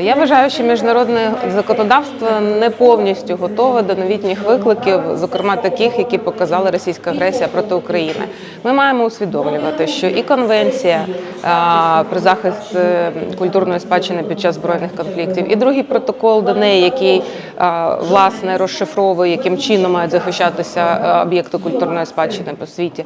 Я вважаю, що міжнародне законодавство не повністю готове до новітніх викликів, зокрема таких, які показала російська агресія проти України. Ми маємо усвідомлювати, що і конвенція про захист е, культурної спадщини під час збройних конфліктів, і другий протокол до неї, який власне розшифровує, яким чином мають захищатися е, об'єкти культурної спадщини по світі.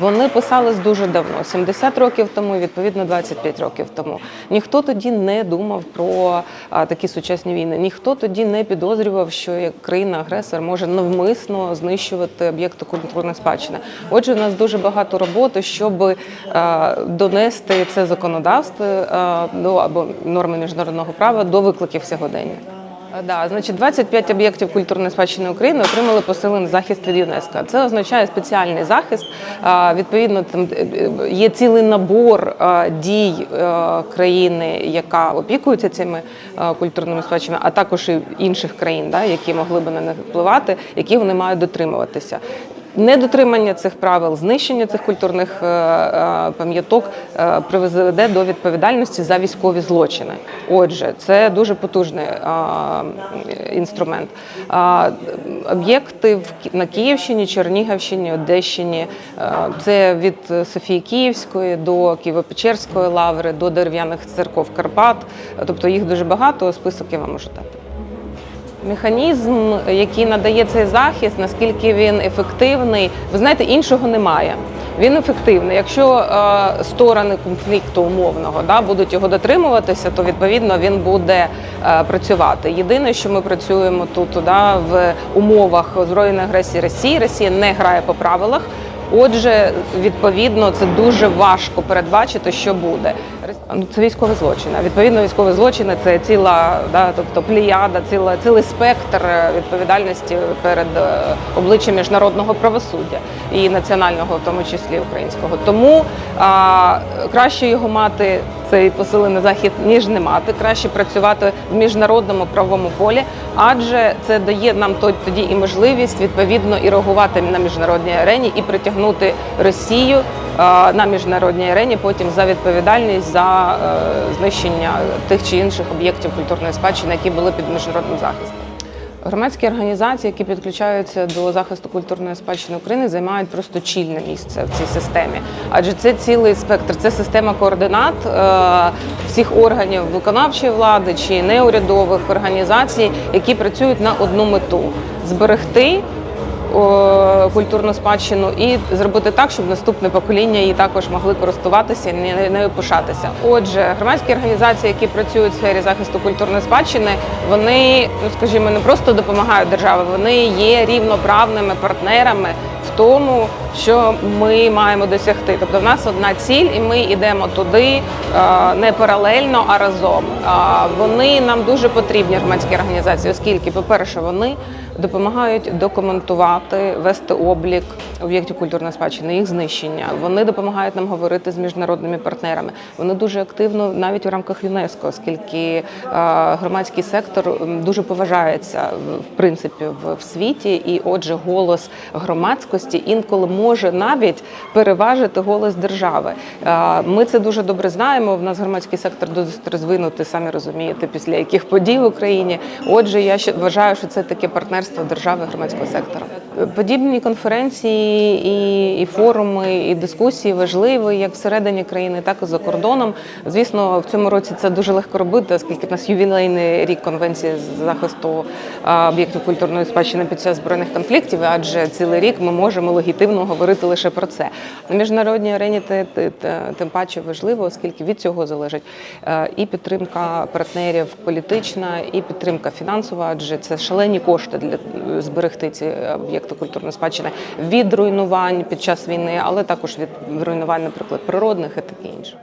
Вони писались дуже давно, 70 років тому, відповідно 25 років тому. Ніхто тоді не думав про такі сучасні війни. Ніхто тоді не підозрював, що країна-агресор може навмисно знищувати об'єкти культурної спадщини. Отже, у нас дуже багато роботи, щоб донести це законодавство до або норми міжнародного права до викликів сьогодення. Е, Да, значить, 25 об'єктів культурної спадщини України отримали посилений захист від ЮНЕСКО. Це означає спеціальний захист. Відповідно, там е, е, є цілий набор дій країни, яка опікується цими культурними спадщинами, а також і інших країн, да, які могли би на них впливати, які вони мають дотримуватися. Недотримання цих правил, знищення цих культурних е, е, пам'яток е, приведе до відповідальності за військові злочини. Отже, це дуже потужний інструмент. Об'єкти на Київщині, Чернігівщині, Одещині. Це від Софії Київської до Києво-Печерської лаври, до дерев'яних церков Карпат. Тобто їх дуже багато. Список я вам можу дати. Механізм, який надає цей захист, наскільки він ефективний, ви знаєте, іншого немає. Він ефективний. Якщо е, сторони конфлікту умовного да, будуть його дотримуватися, то відповідно він буде е, працювати. Єдине, що ми працюємо тут да, в умовах збройної агресії Росії, Росія не грає по правилах. Отже, відповідно, це дуже важко передбачити, що буде. Ну, це військові злочини. Відповідно, військові злочини це ціла, да, тобто плеяда, ціла, цілий спектр е, відповідальності перед е, обличчям міжнародного правосуддя і національного, в тому числі українського. Тому а, краще його мати цей посилений захід, ніж не мати. Краще працювати в міжнародному правовому полі, адже це дає нам тоді і можливість відповідно і реагувати на міжнародній арені і притягнути Росію на міжнародній арені потім за відповідальність за е, знищення тих чи інших об'єктів культурної спадщини, які були під міжнародним захистом. Громадські організації, які підключаються до захисту культурної спадщини України, займають просто чільне місце в цій системі, адже це цілий спектр, це система координат е, всіх органів виконавчої влади чи неурядових організацій, які працюють на одну мету зберегти культурну спадщину і зробити так, щоб наступне покоління її також могли користуватися і не- нею пишатися. Отже, громадські організації, які працюють в сфері захисту культурної спадщини, вони, ну скажімо, не просто допомагають державі, вони є рівноправними партнерами в тому, що ми маємо досягти. Тобто, в нас одна ціль, і ми йдемо туди е, не паралельно, а разом. Вони нам дуже потрібні громадські організації, оскільки, по-перше, вони допомагають документувати, вести облік об'єктів культурної спадщини, їх знищення. Вони допомагають нам говорити з міжнародними партнерами. Вони дуже активно навіть у рамках ЮНЕСКО, оскільки е, громадський сектор дуже поважається в- принципі в світі, і отже, голос громадськості інколи може навіть переважити голос держави. Ми це дуже добре знаємо. В нас громадський сектор досить розвинутий, самі розумієте, після яких подій в Україні. Отже, я вважаю, що це таке партнерство держави громадського сектора. Подібні конференції і, і форуми, і дискусії важливі як всередині країни, так і за кордоном. Звісно, в цьому році це дуже легко робити, оскільки в нас ювілейний рік конвенції з захисту об'єктів культурної спадщини під час збройних конфліктів, адже цілий рік ми можемо легітимно говорити лише про це. На міжнародній арені те- тим паче важливо, оскільки від цього залежить е, і підтримка партнерів політична, і підтримка фінансова, адже це шалені кошти для е, зберегти ці об'єкти культурної спадщини від руйнувань під час війни, але також від руйнувань, наприклад, природних і таке інше.